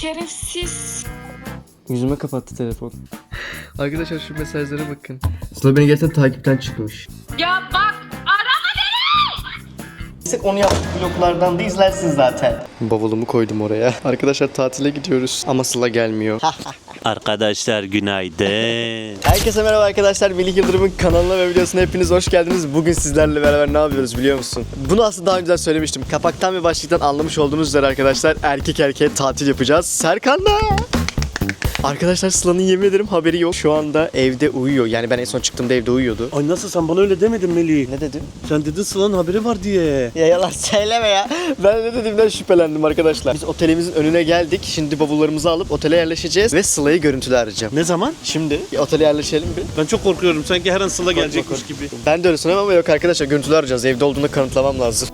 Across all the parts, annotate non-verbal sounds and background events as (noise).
Şerefsiz. Yüzüme kapattı telefon. Arkadaşlar şu mesajlara bakın. Sıla beni gerçekten takipten çıkmış. Ya Sık onu yaptık vloglardan da izlersin zaten. Bavulumu koydum oraya. Arkadaşlar tatile gidiyoruz ama Sıla gelmiyor. Arkadaşlar günaydın. (laughs) Herkese merhaba arkadaşlar. Melih Yıldırım'ın kanalına ve videosuna hepiniz hoş geldiniz. Bugün sizlerle beraber ne yapıyoruz biliyor musun? Bunu aslında daha önce söylemiştim. Kapaktan ve başlıktan anlamış olduğunuz üzere arkadaşlar erkek erkeğe tatil yapacağız. Serkan'da. Arkadaşlar Sıla'nın yemin ederim haberi yok. Şu anda evde uyuyor. Yani ben en son çıktığımda evde uyuyordu. Ay nasıl sen bana öyle demedin Melih? Ne dedim? Sen dedin Sıla'nın haberi var diye. Ya yalan söyleme ya. Ben ne dediğimden şüphelendim arkadaşlar. Biz otelimizin önüne geldik. Şimdi bavullarımızı alıp otele yerleşeceğiz ve Sıla'yı görüntülü arayacağım. Ne zaman? Şimdi bir otele yerleşelim bir. Ben çok korkuyorum. Sanki her an Sıla gelecekmiş gibi. Ben de öyle sanıyorum ama yok arkadaşlar görüntülü arayacağız. Evde olduğunu kanıtlamam lazım.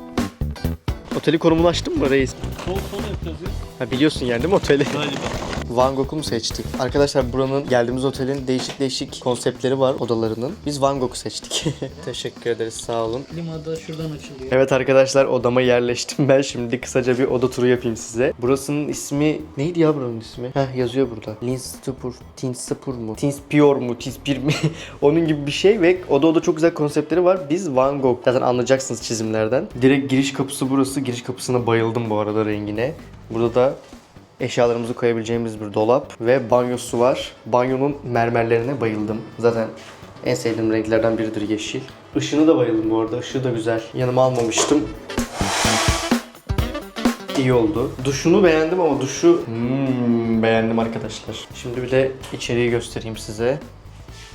Oteli konumunu açtın mı reis? Sol sol yapacağız ya. Ha biliyorsun yani değil mi oteli? Galiba. Van Gogh'u mu seçtik? Arkadaşlar buranın geldiğimiz otelin değişik değişik konseptleri var odalarının. Biz Van Gogh'u seçtik. (laughs) Teşekkür ederiz sağ olun. Limada şuradan açılıyor. Evet arkadaşlar odama yerleştim ben. Şimdi kısaca bir oda turu yapayım size. Burasının ismi neydi ya buranın ismi? Heh yazıyor burada. Linstupur, Tinstupur mu? Tinspior mu? Tinspir mi? (laughs) Onun gibi bir şey ve oda oda çok güzel konseptleri var. Biz Van Gogh. Zaten anlayacaksınız çizimlerden. Direkt giriş kapısı burası. Giriş kapısına bayıldım bu arada rengine. Burada da eşyalarımızı koyabileceğimiz bir dolap ve banyosu var. Banyonun mermerlerine bayıldım. Zaten en sevdiğim renklerden biridir yeşil. Işığına da bayıldım bu arada. Işığı da güzel. Yanıma almamıştım. İyi oldu. Duşunu beğendim ama duşu hmm, beğendim arkadaşlar. Şimdi bir de içeriği göstereyim size.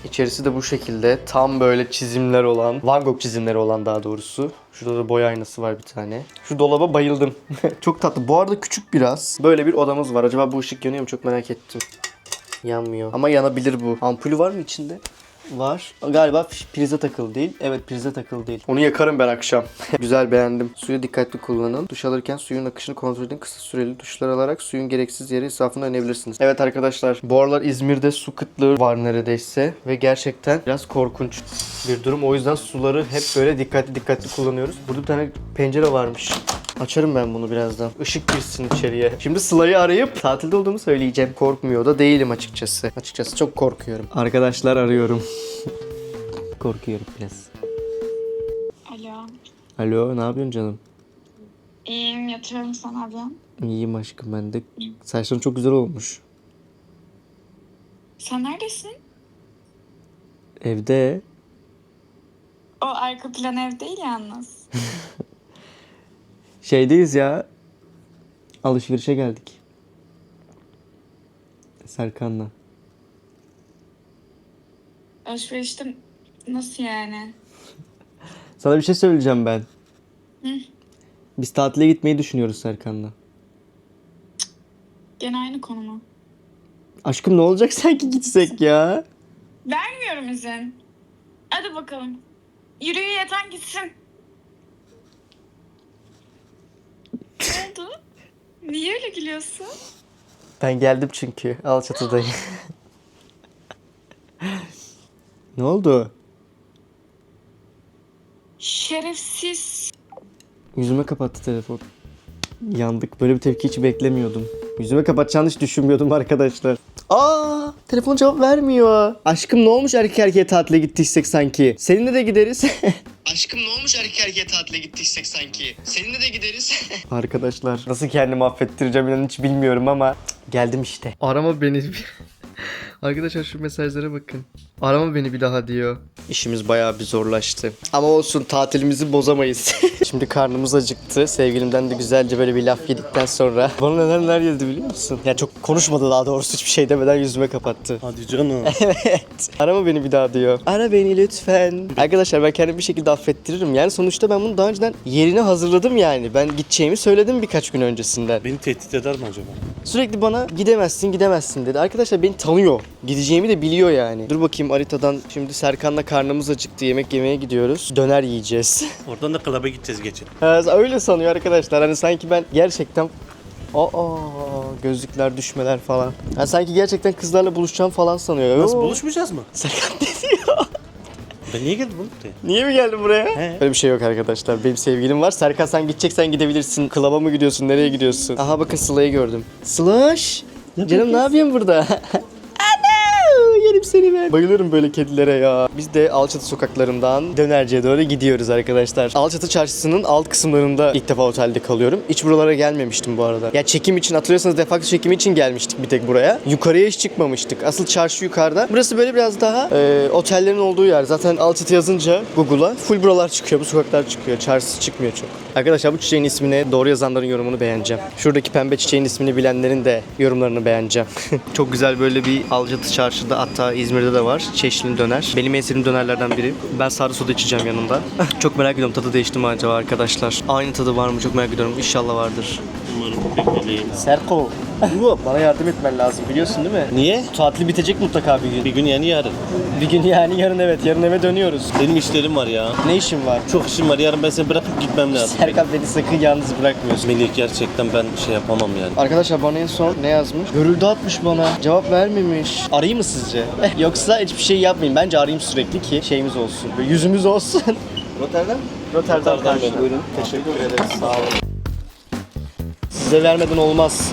İçerisi de bu şekilde. Tam böyle çizimler olan, Van Gogh çizimleri olan daha doğrusu. Şurada da boy aynası var bir tane. Şu dolaba bayıldım. (laughs) çok tatlı. Bu arada küçük biraz. Böyle bir odamız var. Acaba bu ışık yanıyor mu? Çok merak ettim. Yanmıyor. Ama yanabilir bu. Ampulü var mı içinde? Var. Galiba prize takılı değil. Evet prize takılı değil. Onu yakarım ben akşam. (laughs) Güzel beğendim. Suyu dikkatli kullanın. Duş alırken suyun akışını kontrol edin. Kısa süreli duşlar alarak suyun gereksiz yeri israfını önleyebilirsiniz. Evet arkadaşlar bu aralar İzmir'de su kıtlığı var neredeyse. Ve gerçekten biraz korkunç bir durum. O yüzden suları hep böyle dikkatli dikkatli kullanıyoruz. Burada bir tane pencere varmış. Açarım ben bunu birazdan. Işık girsin içeriye. Şimdi Sıla'yı arayıp tatilde olduğumu söyleyeceğim. Korkmuyor da değilim açıkçası. Açıkçası çok korkuyorum. Arkadaşlar arıyorum. (laughs) korkuyorum biraz. Alo. Alo ne yapıyorsun canım? İyiyim yatıyorum sana abi. İyiyim aşkım ben de. Saçların çok güzel olmuş. Sen neredesin? Evde. O arka plan ev değil yalnız. (laughs) Şeydeyiz ya. Alışverişe geldik. Serkan'la. Alışverişte nasıl yani? (laughs) Sana bir şey söyleyeceğim ben. Biz tatile gitmeyi düşünüyoruz Serkan'la. Gene aynı konu mu? Aşkım ne olacak (laughs) sanki gitsek ya? Vermiyorum izin. Hadi bakalım. Yürüyü yeten gitsin. ne oldu? Niye öyle gülüyorsun? Ben geldim çünkü. Al çatıdayım. (laughs) ne oldu? Şerefsiz. Yüzüme kapattı telefon. Yandık. Böyle bir tepki hiç beklemiyordum. Yüzüme kapatacağını hiç düşünmüyordum (laughs) arkadaşlar. Aa, telefon cevap vermiyor. Aşkım ne olmuş erkek erkeğe tatile gittiysek sanki? Seninle de gideriz. (laughs) Aşkım ne olmuş erkek erkeğe tatile gittiysek sanki? Seninle de gideriz. (laughs) Arkadaşlar nasıl kendimi affettireceğim inan hiç bilmiyorum ama geldim işte. Arama beni. (laughs) Arkadaşlar şu mesajlara bakın. Arama beni bir daha diyor. İşimiz bayağı bir zorlaştı. Ama olsun tatilimizi bozamayız. (laughs) Şimdi karnımız acıktı. Sevgilimden de güzelce böyle bir laf yedikten sonra. (laughs) Bana neler neler yedi biliyor musun? Ya çok konuşmadı daha doğrusu hiçbir şey demeden yüzüme kapattı. Hadi canım. (laughs) Evet. Arama beni bir daha diyor. Ara beni lütfen. Arkadaşlar ben kendimi bir şekilde affettiririm. Yani sonuçta ben bunu daha önceden yerini hazırladım yani. Ben gideceğimi söyledim birkaç gün öncesinden. Beni tehdit eder mi acaba? Sürekli bana gidemezsin gidemezsin dedi. Arkadaşlar beni tanıyor. Gideceğimi de biliyor yani. Dur bakayım haritadan şimdi Serkan'la karnımız acıktı. Yemek yemeye gidiyoruz. Döner yiyeceğiz. (laughs) Oradan da klaba gideceğiz geçin. Ha, öyle sanıyor arkadaşlar. Hani sanki ben gerçekten Aa gözlükler düşmeler falan. Ha, sanki gerçekten kızlarla buluşacağım falan sanıyor. Nasıl buluşmayacağız mı? Serkan ne diyor? Ben niye geldim oğlum buraya? Niye mi geldin buraya? He. Öyle bir şey yok arkadaşlar. Benim sevgilim var. Serkan sen gideceksen gidebilirsin. Klaba mı gidiyorsun? Nereye gidiyorsun? Aha bakın Sıla'yı gördüm. Sılaş. Canım ne yapıyorsun burada? Ben. Bayılıyorum böyle kedilere ya. Biz de Alçatı sokaklarından dönerciye doğru gidiyoruz arkadaşlar. Alçatı çarşısının alt kısımlarında ilk defa otelde kalıyorum. Hiç buralara gelmemiştim bu arada. Ya çekim için hatırlıyorsanız defakto çekimi için gelmiştik bir tek buraya. Yukarıya hiç çıkmamıştık. Asıl çarşı yukarıda. Burası böyle biraz daha e, otellerin olduğu yer. Zaten Alçatı yazınca Google'a full buralar çıkıyor. Bu sokaklar çıkıyor. Çarşısı çıkmıyor çok. Arkadaşlar bu çiçeğin ismini doğru yazanların yorumunu beğeneceğim. Şuradaki pembe çiçeğin ismini bilenlerin de yorumlarını beğeneceğim. (laughs) çok güzel böyle bir Alçatı çarşıda hatta İzmir'de de var. Çeşnili döner. Benim en sevdiğim dönerlerden biri. Ben sarı soda içeceğim yanında. (laughs) çok merak ediyorum tadı değişti mi acaba arkadaşlar? Aynı tadı var mı çok merak ediyorum. İnşallah vardır. Umarım bekleyeyim. Serko. Bana yardım etmen lazım biliyorsun değil mi? Niye? Tatil bitecek mutlaka bir gün. Bir gün yani yarın. Bir gün yani yarın evet yarın eve dönüyoruz. Benim işlerim var ya. Ne işin var? Çok işim var. Yarın ben seni bırakıp gitmem lazım. Serkan beni sakın yalnız bırakmıyorsun. Melih gerçekten ben şey yapamam yani. Arkadaşlar bana en son ne yazmış? Görüldü atmış bana. Cevap vermemiş. Arayayım mı sizce? (laughs) Yoksa hiçbir şey yapmayayım. Bence arayayım sürekli ki şeyimiz olsun. Böyle yüzümüz olsun. (laughs) Rotterdam? Rotterdam Rotterdam. Buyurun. Teşekkür ederiz. Sağ olun. Size vermeden olmaz.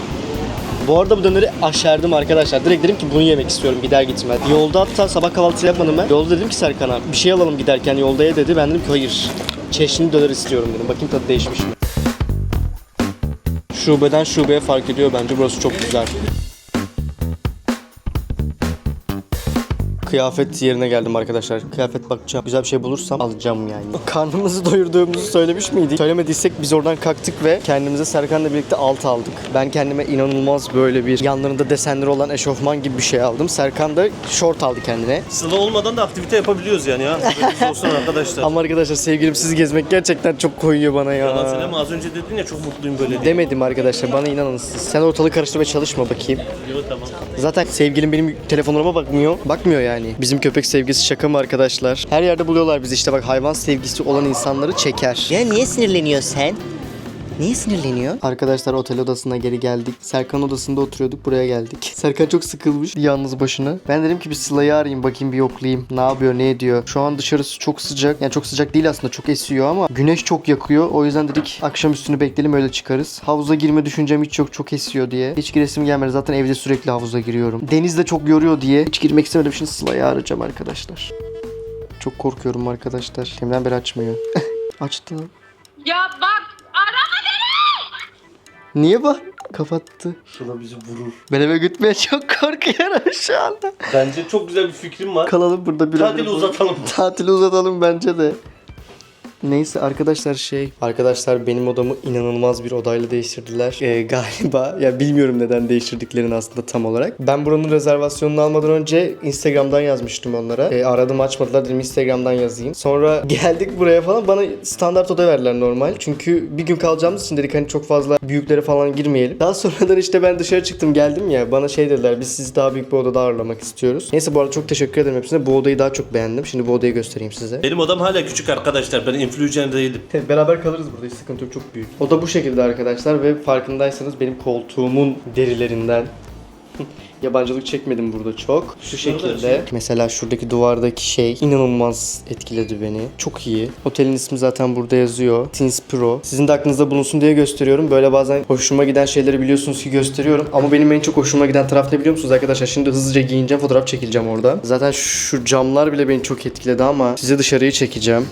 Bu arada bu döneri aşerdim arkadaşlar. Direkt dedim ki bunu yemek istiyorum gider gitmez. Yolda hatta sabah kahvaltısı yapmadım ben. Yolda dedim ki Serkan'a bir şey alalım giderken yolda ye dedi. Ben dedim ki hayır. Çeşni döner istiyorum dedim. Bakayım tadı değişmiş mi? Şubeden şubeye fark ediyor bence. Burası çok güzel. Kıyafet yerine geldim arkadaşlar. Kıyafet bakacağım. Güzel bir şey bulursam alacağım yani. (laughs) Karnımızı doyurduğumuzu söylemiş miydik? Söylemediysek biz oradan kalktık ve kendimize Serkan'la birlikte alt aldık. Ben kendime inanılmaz böyle bir yanlarında desenleri olan eşofman gibi bir şey aldım. Serkan da şort aldı kendine. Sıla olmadan da aktivite yapabiliyoruz yani ya. Haberiniz olsun arkadaşlar. (laughs) Ama arkadaşlar sevgilim siz gezmek gerçekten çok koyuyor bana Yalan ya. söyleme az önce dedin ya çok mutluyum böyle diye. Demedim arkadaşlar bana inanın siz. Sen ortalığı karıştırmaya çalışma bakayım. Yok tamam. Zaten sevgilim benim telefonuma bakmıyor. Bakmıyor yani. Bizim köpek sevgisi şaka mı arkadaşlar? Her yerde buluyorlar bizi işte bak hayvan sevgisi olan insanları çeker. Ya niye sinirleniyorsun sen? Niye sinirleniyor? Arkadaşlar otel odasına geri geldik. Serkan odasında oturuyorduk buraya geldik. (laughs) Serkan çok sıkılmış yalnız başına. Ben dedim ki bir Sıla'yı arayayım bakayım bir yoklayayım. Ne yapıyor ne ediyor. Şu an dışarısı çok sıcak. Yani çok sıcak değil aslında çok esiyor ama güneş çok yakıyor. O yüzden dedik akşam üstünü bekleyelim öyle çıkarız. Havuza girme düşüncem hiç yok çok esiyor diye. Hiç giresim gelmedi zaten evde sürekli havuza giriyorum. Deniz de çok yoruyor diye hiç girmek istemedim. Şimdi Sıla'yı arayacağım arkadaşlar. Çok korkuyorum arkadaşlar. Kimden beri açmıyor. (laughs) Açtı. Ya bak arama Niye bak? Kapattı. Sıla bizi vurur. Ben eve gitmeye çok korkuyorum şu anda. Bence çok güzel bir fikrim var. Kalalım burada bir Tatili uzatalım. Tatili uzatalım bence de. Neyse arkadaşlar şey Arkadaşlar benim odamı inanılmaz bir odayla değiştirdiler. Ee, (laughs) Galiba ya bilmiyorum neden değiştirdiklerini aslında tam olarak. Ben buranın rezervasyonunu almadan önce Instagram'dan yazmıştım onlara. Ee, Aradım açmadılar dedim Instagram'dan yazayım. Sonra (laughs) geldik buraya falan bana standart oda verdiler normal. Çünkü bir gün kalacağımız için dedik hani çok fazla büyüklere falan girmeyelim. Daha sonradan işte ben dışarı çıktım geldim ya Bana şey dediler biz sizi daha büyük bir odada ağırlamak istiyoruz. Neyse bu arada çok teşekkür ederim hepsine. Bu odayı daha çok beğendim. Şimdi bu odayı göstereyim size. Benim odam hala küçük arkadaşlar. Ben influencer değilim. Beraber kalırız burada hiç sıkıntı yok çok büyük. O da bu şekilde arkadaşlar ve farkındaysanız benim koltuğumun derilerinden (laughs) Yabancılık çekmedim burada çok. Şu şekilde. Mesela şuradaki duvardaki şey inanılmaz etkiledi beni. Çok iyi. Otelin ismi zaten burada yazıyor. Teens Pro. Sizin de aklınızda bulunsun diye gösteriyorum. Böyle bazen hoşuma giden şeyleri biliyorsunuz ki gösteriyorum. Ama benim en çok hoşuma giden taraf ne biliyor musunuz arkadaşlar? Şimdi hızlıca giyineceğim fotoğraf çekileceğim orada. Zaten şu camlar bile beni çok etkiledi ama size dışarıyı çekeceğim.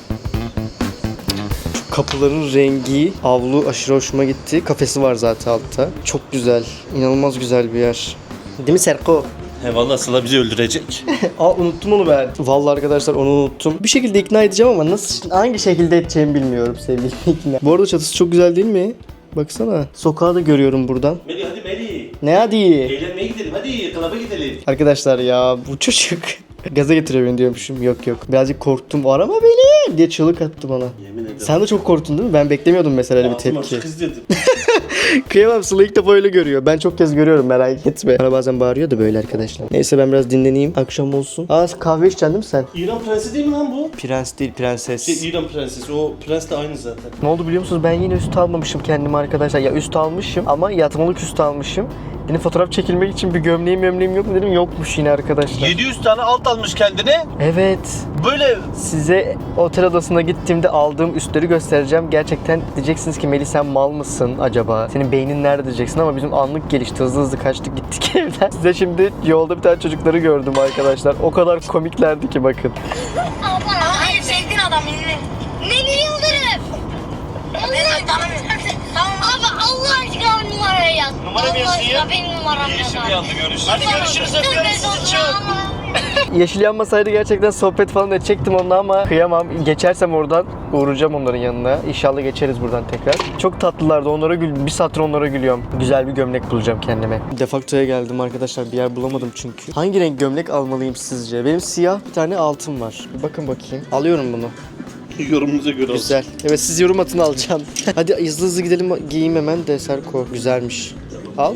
Kapıların rengi, avlu aşırı hoşuma gitti. Kafesi var zaten altta. Çok güzel. İnanılmaz güzel bir yer. Değil mi Serko? He valla Sıla bizi öldürecek. (laughs) Aa unuttum onu ben. Vallahi arkadaşlar onu unuttum. Bir şekilde ikna edeceğim ama nasıl hangi şekilde edeceğimi bilmiyorum sevgili ikna. Bu arada çatısı çok güzel değil mi? Baksana. Sokağı da görüyorum buradan. Melih hadi Melih. Ne hadi? Eğlenmeye gidelim hadi. Klaba gidelim. Arkadaşlar ya bu çocuk (laughs) gaza getiriyor beni diyormuşum. Yok yok. Birazcık korktum. Arama beni diye çığlık attı bana. Yemin ederim. Sen de çok korktun değil mi? Ben beklemiyordum mesela öyle bir Ağzım tepki. açık izledim. (laughs) Kıyamam Sıla ilk defa öyle görüyor. Ben çok kez görüyorum merak etme. Bana bazen bağırıyor da böyle arkadaşlar. Neyse ben biraz dinleneyim. Akşam olsun. Aa kahve içeceksin değil mi sen? İran prensi değil mi lan bu? Prens değil prenses. Şey İran prensesi. O prens de aynı zaten. Ne oldu biliyor musunuz? Ben yine üst almamışım kendime arkadaşlar. Ya üst almışım ama yatmalık üst almışım. Benim fotoğraf çekilmek için bir gömleğim gömleğim yok mu dedim. Yokmuş yine arkadaşlar. 700 tane alt almış kendine. Evet. Böyle Size otel odasına gittiğimde aldığım üstleri göstereceğim. Gerçekten diyeceksiniz ki Melih sen mal mısın acaba? Senin beynin nerede diyeceksin ama bizim anlık gelişti. Hızlı hızlı kaçtık gittik (laughs) evden. Size şimdi yolda bir tane çocukları gördüm arkadaşlar. O kadar komiklerdi ki bakın. Hayır sevdiğin adam Melih. Melih Yıldırım. Allah. Tamam abi Allah aşkına bir numarayı yaz. Numara mı Allah yazayım? benim numaram yaz. Şimdi yandı görüşürüz. Hadi görüşürüz öpüyorum sizi çok. (laughs) Yeşil yanmasaydı gerçekten sohbet falan edecektim onunla ama kıyamam. Geçersem oradan uğrayacağım onların yanına. İnşallah geçeriz buradan tekrar. Çok tatlılardı. Onlara gül bir saattir onlara gülüyorum. Güzel bir gömlek bulacağım kendime. Defaktoya geldim arkadaşlar. Bir yer bulamadım çünkü. Hangi renk gömlek almalıyım sizce? Benim siyah bir tane altın var. Bir bakın bakayım. Alıyorum bunu. (laughs) Yorumunuza göre olsun. Güzel. Evet siz yorum atın alacağım. (laughs) Hadi hızlı hızlı gidelim giyeyim hemen de Serko. Güzelmiş. Al.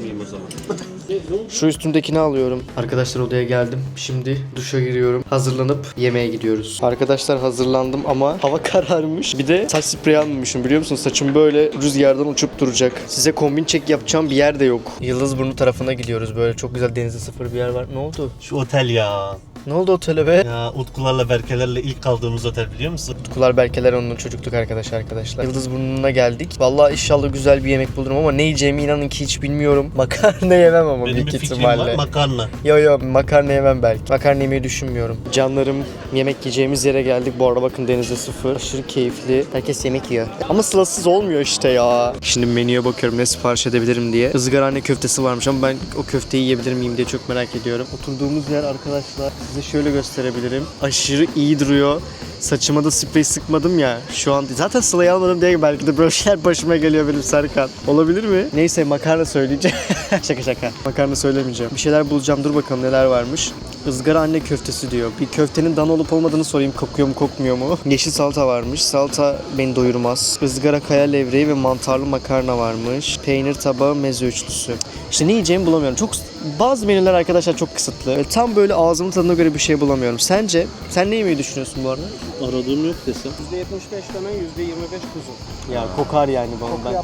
Şu üstümdekini alıyorum. Arkadaşlar odaya geldim. Şimdi duşa giriyorum. Hazırlanıp yemeğe gidiyoruz. Arkadaşlar hazırlandım ama hava kararmış. Bir de saç spreyi almamışım biliyor musunuz? Saçım böyle rüzgardan uçup duracak. Size kombin çek yapacağım bir yer de yok. Yıldızburnu tarafına gidiyoruz. Böyle çok güzel denize sıfır bir yer var. Ne oldu? Şu otel ya. Ne oldu otele be? Ya Utkularla Berkelerle ilk kaldığımız otel biliyor musun? Utkular Berkeler onun çocukluk arkadaşı arkadaşlar. Yıldızburnu'na geldik. Vallahi inşallah güzel bir yemek bulurum ama ne yiyeceğimi inanın ki hiç bilmiyorum. (laughs) Makarna yemem ama Benim büyük bir fikrim ihtimalle. var makarna. Yo yo makarna yemem belki. Makarna yemeyi düşünmüyorum. Canlarım yemek yiyeceğimiz yere geldik. Bu arada bakın denize sıfır. Aşırı keyifli. Herkes yemek yiyor. Ama sırasız olmuyor işte ya. Şimdi menüye bakıyorum ne sipariş edebilirim diye. Izgarahane köftesi varmış ama ben o köfteyi yiyebilir miyim diye çok merak ediyorum. Oturduğumuz yer arkadaşlar size şöyle gösterebilirim. Aşırı iyi duruyor. Saçıma da sprey sıkmadım ya. Şu an zaten Sıla'yı almadım diye belki de böyle şeyler başıma geliyor benim Serkan. Olabilir mi? Neyse makarna söyleyeceğim. (laughs) şaka şaka. Makarna söylemeyeceğim. Bir şeyler bulacağım. Dur bakalım neler varmış. Izgara anne köftesi diyor. Bir köftenin dan olup olmadığını sorayım. Kokuyor mu kokmuyor mu? (laughs) Yeşil salata varmış. Salata beni doyurmaz. Izgara kaya levreği ve mantarlı makarna varmış. Peynir tabağı meze üçlüsü. İşte ne yiyeceğimi bulamıyorum. Çok bazı menüler arkadaşlar çok kısıtlı. Ve tam böyle ağzımın tadına göre bir şey bulamıyorum. Sence? Sen ne yemeyi düşünüyorsun bu arada? Aradığım yok desem. %75 dana, %25 kuzu. Ya kokar yani bana ben.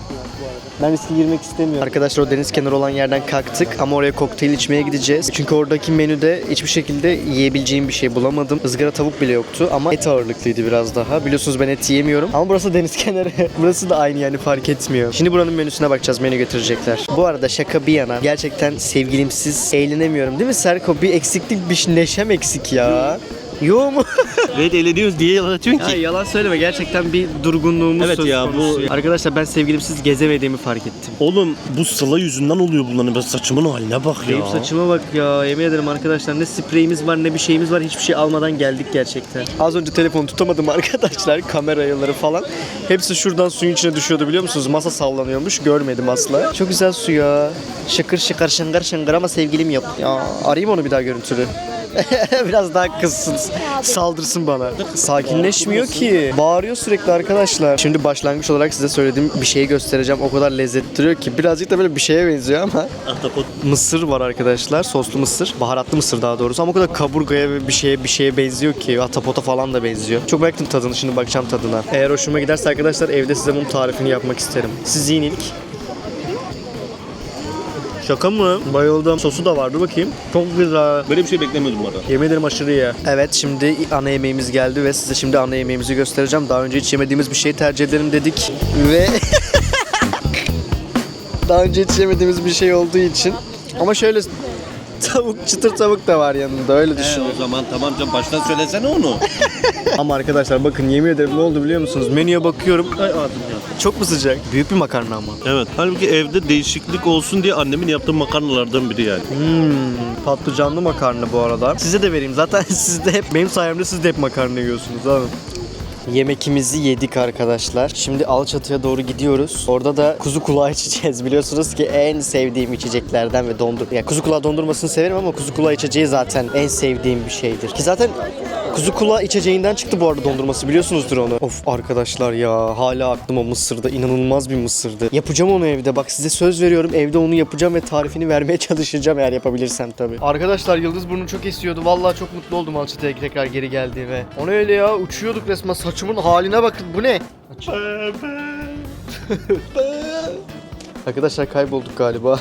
Ben riske girmek istemiyorum. Arkadaşlar o deniz kenarı olan yerden kalktık ama oraya kokteyl içmeye gideceğiz. Çünkü oradaki menüde hiçbir şekilde yiyebileceğim bir şey bulamadım. Izgara tavuk bile yoktu ama et ağırlıklıydı biraz daha. Biliyorsunuz ben et yiyemiyorum. Ama burası (laughs) deniz kenarı. burası da aynı yani fark etmiyor. Şimdi buranın menüsüne bakacağız menü getirecekler. Bu arada şaka bir yana gerçekten sevgilimsiz eğlenemiyorum değil mi Serko? Bir eksiklik bir neşem eksik ya. Yo mu? (laughs) Evet eğleniyoruz diye yalan atıyorsun Ya ki. yalan söyleme gerçekten bir durgunluğumuz Evet söz ya, konusu. bu- Arkadaşlar ben sevgilimsiz gezemediğimi fark ettim. Oğlum bu sıla yüzünden oluyor bunların. Ben saçımın haline bak ya. Benim saçıma bak ya yemin ederim arkadaşlar ne spreyimiz var ne bir şeyimiz var hiçbir şey almadan geldik gerçekten. Az önce telefonu tutamadım arkadaşlar kamera ayarları falan. Hepsi şuradan suyun içine düşüyordu biliyor musunuz? Masa sallanıyormuş görmedim asla. Çok güzel su ya. Şıkır şıkır şıngır şıngır ama sevgilim yok. Ya arayayım onu bir daha görüntülü. (laughs) Biraz daha kızsın. Saldırsın bana. Sakinleşmiyor ki. Bağırıyor sürekli arkadaşlar. Şimdi başlangıç olarak size söylediğim bir şeyi göstereceğim. O kadar lezzetli duruyor ki. Birazcık da böyle bir şeye benziyor ama. Ahtapot. Mısır var arkadaşlar. Soslu mısır. Baharatlı mısır daha doğrusu. Ama o kadar kaburgaya ve bir şeye bir şeye benziyor ki. Atapota falan da benziyor. Çok merak tadını. Şimdi bakacağım tadına. Eğer hoşuma giderse arkadaşlar evde size bunun tarifini yapmak isterim. Siz yiyin ilk. Şaka mı? Bayıldım. Sosu da var. Dur bakayım. Çok güzel. Böyle bir şey beklemiyordum bu arada. Yemin ederim aşırı iyi. Evet şimdi ana yemeğimiz geldi ve size şimdi ana yemeğimizi göstereceğim. Daha önce hiç yemediğimiz bir şey tercih edelim dedik ve (laughs) daha önce hiç yemediğimiz bir şey olduğu için ama şöyle (laughs) tavuk çıtır tavuk da var yanında öyle He, düşünün. o zaman tamam canım baştan söylesene onu. (laughs) Ama arkadaşlar bakın yemin ederim ne oldu biliyor musunuz? Menüye bakıyorum. Ay ağzım ya. Çok mu sıcak? Büyük bir makarna ama. Evet. Halbuki evde değişiklik olsun diye annemin yaptığı makarnalardan biri yani. Hmm, patlıcanlı makarna bu arada. Size de vereyim. Zaten (laughs) siz de hep benim sayemde siz de hep makarna yiyorsunuz abi. Yemekimizi yedik arkadaşlar. Şimdi Alçatı'ya doğru gidiyoruz. Orada da kuzu kulağı (laughs) içeceğiz. Biliyorsunuz ki en sevdiğim içeceklerden ve dondur. Ya kuzu kulağı dondurmasını severim ama kuzu kulağı içeceği zaten en sevdiğim bir şeydir. Ki zaten kuzu kulağı içeceğinden çıktı bu arada dondurması. Biliyorsunuzdur onu. Of arkadaşlar ya hala aklıma mısırda. inanılmaz bir mısırdı. Yapacağım onu evde. Bak size söz veriyorum. Evde onu yapacağım ve tarifini vermeye (laughs) çalışacağım eğer yapabilirsem tabii. Arkadaşlar Yıldız burnu çok esiyordu. Vallahi çok mutlu oldum Alçatı'ya tekrar geri geldiğime. O ne öyle ya? Uçuyorduk resmen. Saçımın haline bakın. Bu ne? (laughs) Arkadaşlar kaybolduk galiba. (laughs)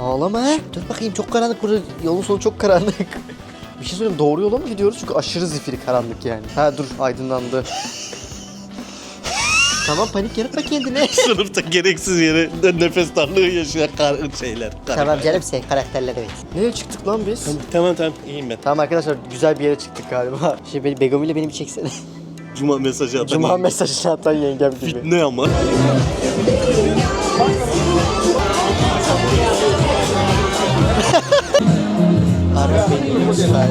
Ağlama. Dur bakayım çok karanlık burada. Yolun sonu çok karanlık. Bir şey söyleyeyim doğru yola mı gidiyoruz? Çünkü aşırı zifiri karanlık yani. Ha dur aydınlandı. Tamam panik yaratma kendine. (laughs) Sınıfta gereksiz yere nefes darlığı yaşayan kar şeyler. Tamam canım sen karakterler evet. Nereye çıktık lan biz? Tamam tamam iyiyim ben. Tamam arkadaşlar güzel bir yere çıktık galiba. Şey beni Begum ile beni bir çeksene. Cuma mesajı atan Cuma mesajını atan yengem gibi. Ne ama?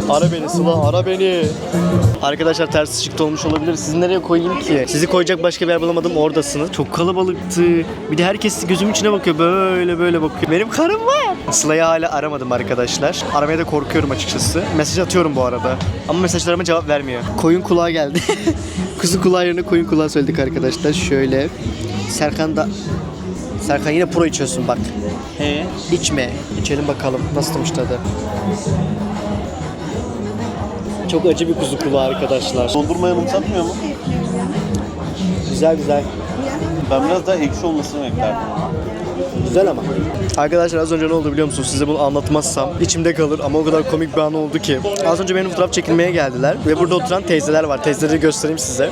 Ara beni Sıla, ara beni. Arkadaşlar ters ışıkta olmuş olabilir. Sizi nereye koyayım ki? Sizi koyacak başka bir yer bulamadım. Oradasınız. Çok kalabalıktı. Bir de herkes gözümün içine bakıyor. Böyle böyle bakıyor. Benim karım var. Sıla'yı hala aramadım arkadaşlar. Aramaya da korkuyorum açıkçası. Mesaj atıyorum bu arada. Ama mesajlarıma cevap vermiyor. Koyun kulağı geldi. (laughs) Kuzu kulağı yerine koyun kulağı söyledik arkadaşlar. Şöyle. Serkan da... Serkan yine pro içiyorsun bak. He. İçme. İçelim bakalım. Nasılmış tadı? Çok acı bir kuzu kulağı arkadaşlar. Dondurma yanımsatmıyor mu? Güzel güzel. Ben biraz daha ekşi olmasını beklerdim. Güzel ama. Arkadaşlar az önce ne oldu biliyor musunuz? Size bunu anlatmazsam içimde kalır ama o kadar komik bir an oldu ki. Az önce benim fotoğraf çekilmeye geldiler ve burada oturan teyzeler var. Teyzeleri göstereyim size.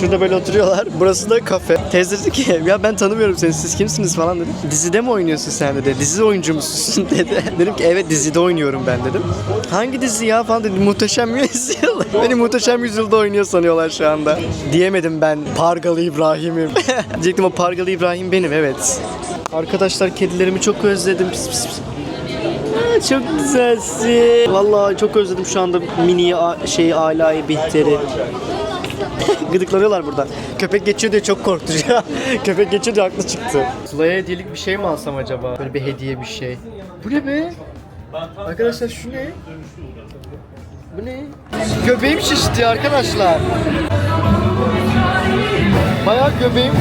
Şurada böyle oturuyorlar. (laughs) Burası da kafe. Teyze dedi ki ya ben tanımıyorum seni siz kimsiniz falan dedim. Dizide mi oynuyorsun sen dedi. Dizi oyuncu musun (laughs) dedi. Dedim ki evet dizide oynuyorum ben dedim. Hangi dizi ya falan dedi. Muhteşem Yüzyıl. (laughs) Beni Muhteşem Yüzyıl'da oynuyor sanıyorlar şu anda. Diyemedim ben Pargalı İbrahim'im. Diyecektim o Pargalı İbrahim benim evet. Arkadaşlar kedilerimi çok özledim. Pis pis pis. Çok güzelsin. Vallahi çok özledim şu anda mini şey alayı bihteri. Gıdıklanıyorlar burada. Köpek geçiyor diye çok korktu ya. (laughs) Köpek geçiyor diye aklı çıktı. Sıla'ya hediyelik bir şey mi alsam acaba? Böyle bir hediye bir şey. Bu ne be? Arkadaşlar şu ne? Bu ne? Göbeğim şişti arkadaşlar. Bayağı göbeğim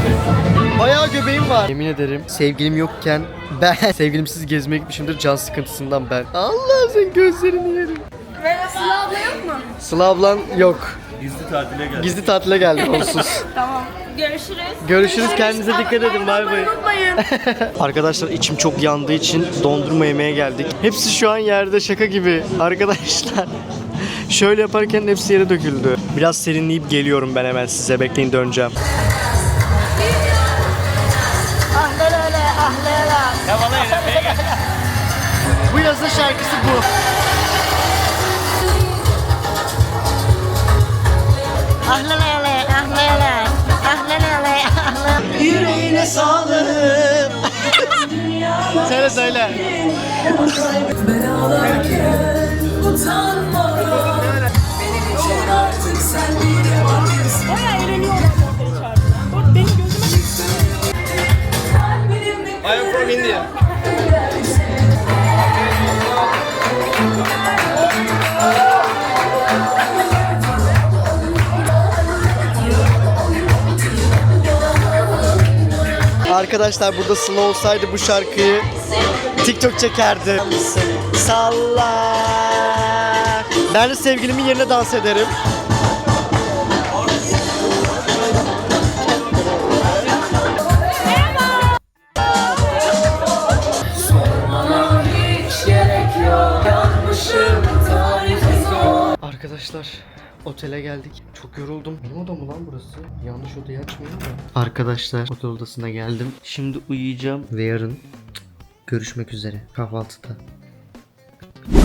Bayağı göbeğim var. Yemin ederim sevgilim yokken ben (laughs) sevgilimsiz gezmeye gitmişimdir can sıkıntısından ben. Allah sen gözlerini yerim. Sıla abla yok mu? Sıla ablan yok. Gizli tatile geldim. Gizli tatile geldi onsuz. (laughs) Tamam. Görüşürüz. Görüşürüz kendinize dikkat edin bay bay. Unutmayın. (laughs) Arkadaşlar içim çok yandığı için dondurma yemeye geldik. Hepsi şu an yerde şaka gibi. Arkadaşlar (laughs) şöyle yaparken hepsi yere döküldü. Biraz serinleyip geliyorum ben hemen size. Bekleyin döneceğim. Bu yazın şarkısı bu. Ahlelele, ahlele, ahlelele, ahlele. Yüreğine sağlık. (laughs) söyle söyle. Eğleniyorlar zaten içeride. Bak benim gözüme Arkadaşlar burada Sıla olsaydı bu şarkıyı TikTok çekerdi. Salla. Ben de sevgilimin yerine dans ederim. Arkadaşlar otele geldik. Çok yoruldum. Benim odam mı lan burası? Yanlış odayı açmayayım da. Arkadaşlar otel odasına geldim. Şimdi uyuyacağım ve yarın görüşmek üzere kahvaltıda.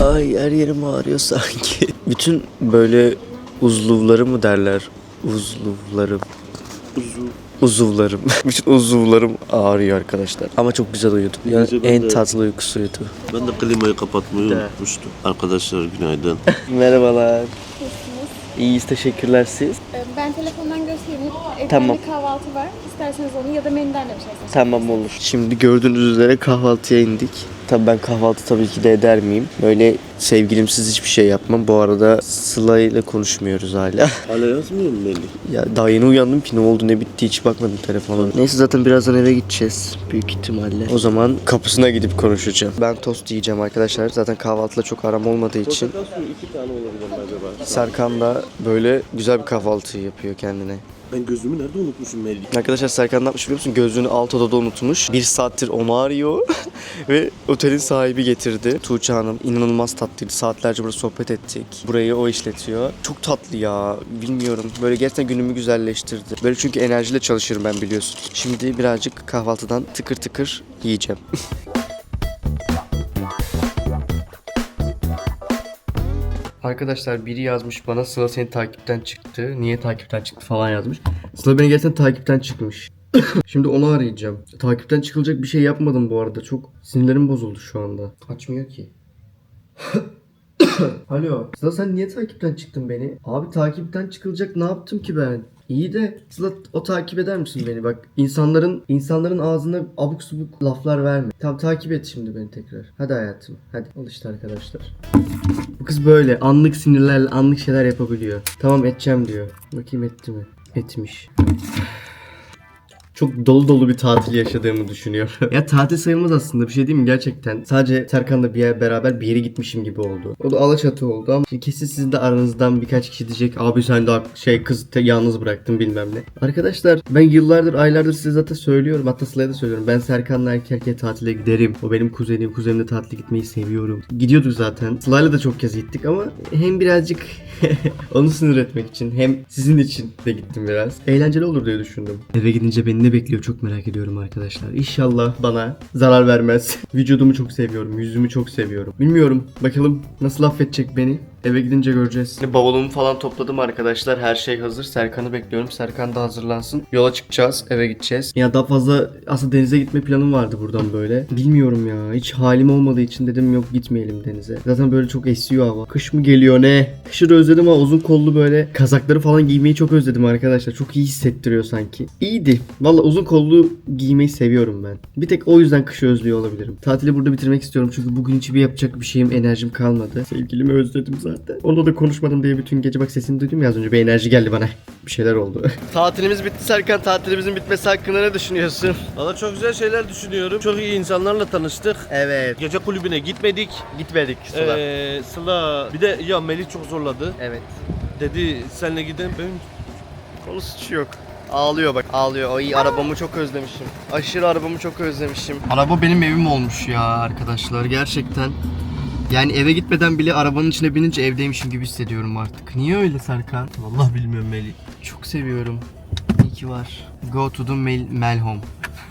Ay her yerim ağrıyor sanki. (laughs) Bütün böyle uzuvları mı derler? Uzuvlarım. Uzuvlarım. (laughs) Bütün uzuvlarım ağrıyor arkadaşlar. Ama çok güzel uyudum. Yani ben en de- tatlı uykusuydu. Ben de klimayı kapatmayı unutmuştum. Arkadaşlar günaydın. (laughs) Merhabalar. İyiyiz teşekkürler siz. Ee, Ben telefondan göstereyim. Evde Tamam. kahvaltı var. İsterseniz onu ya da menüden de bir şey. Tamam olur. Şimdi gördüğünüz üzere kahvaltıya indik. Tabii ben kahvaltı tabii ki de eder miyim? Böyle sevgilimsiz hiçbir şey yapmam. Bu arada Sıla ile konuşmuyoruz hala. (laughs) Hala yazmıyor mu Melih? ya daha yeni uyandım ki ne oldu ne bitti hiç bakmadım telefona. Neyse zaten birazdan eve gideceğiz büyük ihtimalle. O zaman kapısına gidip konuşacağım. Ben tost yiyeceğim arkadaşlar. Zaten kahvaltıda çok aram olmadığı için. Portakal suyu iki tane olabilir mi acaba? Serkan da böyle güzel bir kahvaltı yapıyor kendine. Ben gözlüğümü nerede unutmuşum Melih? Arkadaşlar Serkan ne yapmış biliyor musun? Gözlüğünü alt odada unutmuş. Bir saattir onu arıyor. (laughs) Ve otelin sahibi getirdi. Tuğçe Hanım inanılmaz tatlıydı. Saatlerce burada sohbet ettik. Burayı o işletiyor. Çok tatlı ya. Bilmiyorum. Böyle gerçekten günümü güzelleştirdi. Böyle çünkü enerjiyle çalışıyorum ben biliyorsun. Şimdi birazcık kahvaltıdan tıkır tıkır yiyeceğim. (laughs) Arkadaşlar biri yazmış bana Sıla seni takipten çıktı. Niye takipten çıktı falan yazmış. Sıla beni gerçekten takipten çıkmış. (coughs) Şimdi onu arayacağım. Takipten çıkılacak bir şey yapmadım bu arada. Çok sinirlerim bozuldu şu anda. Açmıyor ki. (coughs) Alo. Sıla sen niye takipten çıktın beni? Abi takipten çıkılacak ne yaptım ki ben? İyi de Sıla o takip eder misin beni? Bak insanların insanların ağzına abuk subuk laflar verme. Tamam takip et şimdi beni tekrar. Hadi hayatım. Hadi. Al işte arkadaşlar. Bu kız böyle anlık sinirlerle anlık şeyler yapabiliyor. Tamam edeceğim diyor. Bakayım etti mi? Etmiş. Çok dolu dolu bir tatil yaşadığımı düşünüyorum. ya tatil sayılmaz aslında bir şey değil mi gerçekten? Sadece Serkan'la bir yer beraber bir yere gitmişim gibi oldu. O da Alaçatı oldu ama kesin sizin de aranızdan birkaç kişi diyecek abi sen de şey kız te- yalnız bıraktın bilmem ne. Arkadaşlar ben yıllardır aylardır size zaten söylüyorum hatta Sıla'ya da söylüyorum. Ben Serkan'la erkek erkeğe tatile giderim. O benim kuzenim. Kuzenimle tatile gitmeyi seviyorum. Gidiyorduk zaten. Sıla'yla da çok kez gittik ama hem birazcık (laughs) onu sinir etmek için hem sizin için de gittim biraz. Eğlenceli olur diye düşündüm. Eve gidince beni ne bekliyor çok merak ediyorum arkadaşlar. İnşallah bana zarar vermez. (laughs) Vücudumu çok seviyorum. Yüzümü çok seviyorum. Bilmiyorum. Bakalım nasıl affedecek beni. Eve gidince göreceğiz. Bavulumu falan topladım arkadaşlar. Her şey hazır. Serkan'ı bekliyorum. Serkan da hazırlansın. Yola çıkacağız. Eve gideceğiz. Ya daha fazla aslında denize gitme planım vardı buradan böyle. Bilmiyorum ya. Hiç halim olmadığı için dedim yok gitmeyelim denize. Zaten böyle çok esiyor hava. Kış mı geliyor ne? Kışı da özledim ama uzun kollu böyle kazakları falan giymeyi çok özledim arkadaşlar. Çok iyi hissettiriyor sanki. İyiydi. Valla uzun kollu giymeyi seviyorum ben. Bir tek o yüzden kışı özlüyor olabilirim. Tatili burada bitirmek istiyorum çünkü bugün hiçbir yapacak bir şeyim, enerjim kalmadı. Sevgilimi özledim zaten. Onunla da konuşmadım diye bütün gece bak sesini duydum ya az önce bir enerji geldi bana. (laughs) Bir şeyler oldu. (laughs) Tatilimiz bitti Serkan. Tatilimizin bitmesi hakkında ne düşünüyorsun? Valla çok güzel şeyler düşünüyorum. Çok iyi insanlarla tanıştık. Evet. Gece kulübüne gitmedik. Gitmedik Sıla. Ee, Sıla bir de ya Melih çok zorladı. Evet. Dedi senle gidelim. Ben Konu suçu yok. Ağlıyor bak ağlıyor. Ay arabamı çok özlemişim. Aşırı arabamı çok özlemişim. Araba benim evim olmuş ya arkadaşlar gerçekten. Yani eve gitmeden bile arabanın içine binince evdeymişim gibi hissediyorum artık. Niye öyle Serkan? vallahi bilmiyorum Melih. Çok seviyorum. İyi ki var. Go to the Mel, Mel Home.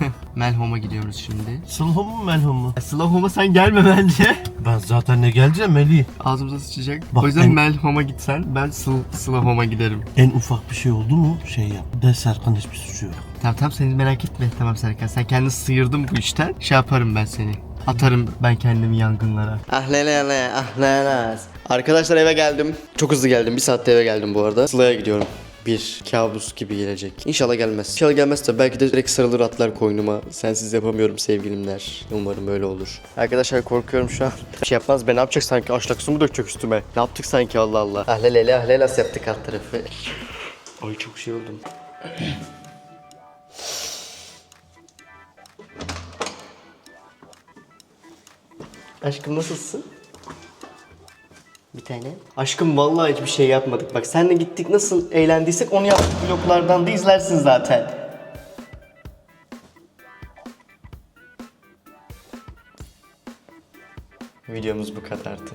(laughs) Mel Home'a gidiyoruz şimdi. Sıla mı Melhum mu? Sıla Home'a sen gelme bence. Ben zaten ne geleceğim Melih? Ağzımıza sıçacak. Bak o yüzden ben- Mel Home'a gitsen ben Sıla Home'a giderim. En ufak bir şey oldu mu şey yap. De Serkan hiçbir suçu yok. Tamam tamam seni merak etme. Tamam Serkan sen kendini sıyırdın bu işten. Şey yaparım ben seni. Atarım ben kendimi yangınlara. Ah lele ah lele. Arkadaşlar eve geldim. Çok hızlı geldim. Bir saatte eve geldim bu arada. Sıla'ya gidiyorum. Bir kabus gibi gelecek. İnşallah gelmez. İnşallah gelmez de belki de direkt sarılır atlar koynuma. Sensiz yapamıyorum sevgilimler. Umarım öyle olur. Arkadaşlar korkuyorum şu an. Bir (laughs) şey yapmaz be ne yapacak sanki aşlak su mu dökecek üstüme? Ne yaptık sanki Allah Allah. Ahlelele ahlelas yaptık alt tarafı. Ay çok şey oldum. (laughs) Aşkım nasılsın? Bir tane. Aşkım vallahi hiçbir şey yapmadık. Bak senle gittik nasıl eğlendiysek onu yaptık vloglardan da izlersin zaten. Videomuz bu kadardı.